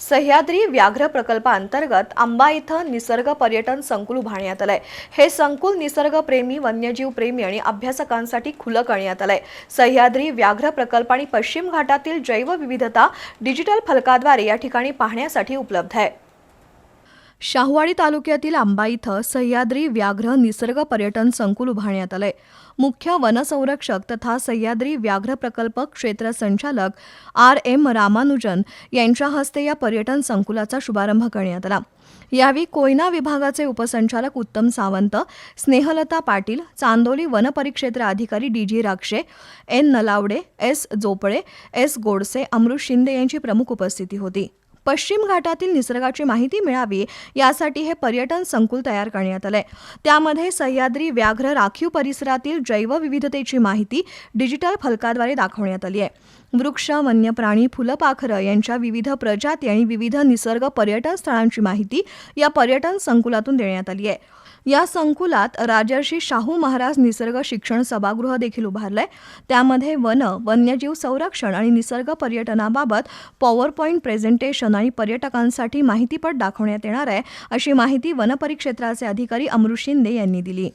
सह्याद्री व्याघ्र प्रकल्पाअंतर्गत आंबा इथं निसर्ग पर्यटन संकुल उभारण्यात आलंय. हे संकुल निसर्गप्रेमी वन्यजीव प्रेमी आणि अभ्यासकांसाठी खुलं करण्यात आलंय. सह्याद्री व्याघ्र प्रकल्प आणि पश्चिम घाटातील जैवविविधता डिजिटल फलकाद्वारे या ठिकाणी पाहण्यासाठी उपलब्ध आहे. शाहूवाडी तालुक्यातील आंबा इथं सह्याद्री व्याघ्र निसर्ग पर्यटन संकुल उभारण्यात आलंय. मुख्य वनसंरक्षक तथा सह्याद्री व्याघ्र प्रकल्प क्षेत्र संचालक आर एम रामानुजन यांच्या हस्ते या पर्यटन संकुलाचा शुभारंभ करण्यात आला. यावेळी कोयना विभागाचे उपसंचालक उत्तम सावंत स्नेहलता पाटील चांदोली वनपरिक्षेत्र अधिकारी D G Rakshe N Nalawade S Jopale S Godse Amrut Shinde यांची प्रमुख उपस्थिती होती. पश्चिम घाटातील निसर्गाची माहिती मिळावी यासाठी हे पर्यटन संकुल तयार करण्यात आलंय. त्यामध्ये सह्याद्री व्याघ्र राखीव परिसरातील जैवविविधतेची माहिती डिजिटल फलकाद्वारे दाखवण्यात आली आहे. वृक्ष वन्य प्राणी फुलपाखरं यांच्या विविध प्रजाती आणि विविध निसर्ग पर्यटन स्थळांची माहिती या पर्यटन संकुलातून देण्यात आली आहे. या संकुलात राजर्षी शाहू महाराज निसर्ग शिक्षण सभागृह देखील उभारलंय. त्यामध्ये वन वन्यजीव संरक्षण आणि निसर्ग पर्यटनाबाबत पॉवर पॉईंट प्रेझेंटेशन आणि पर्यटकांसाठी माहितीपट दाखवण्यात येणार आहे अशी माहिती वनपरिक्षेत्राचे अधिकारी अमृत शिंदे यांनी दिली.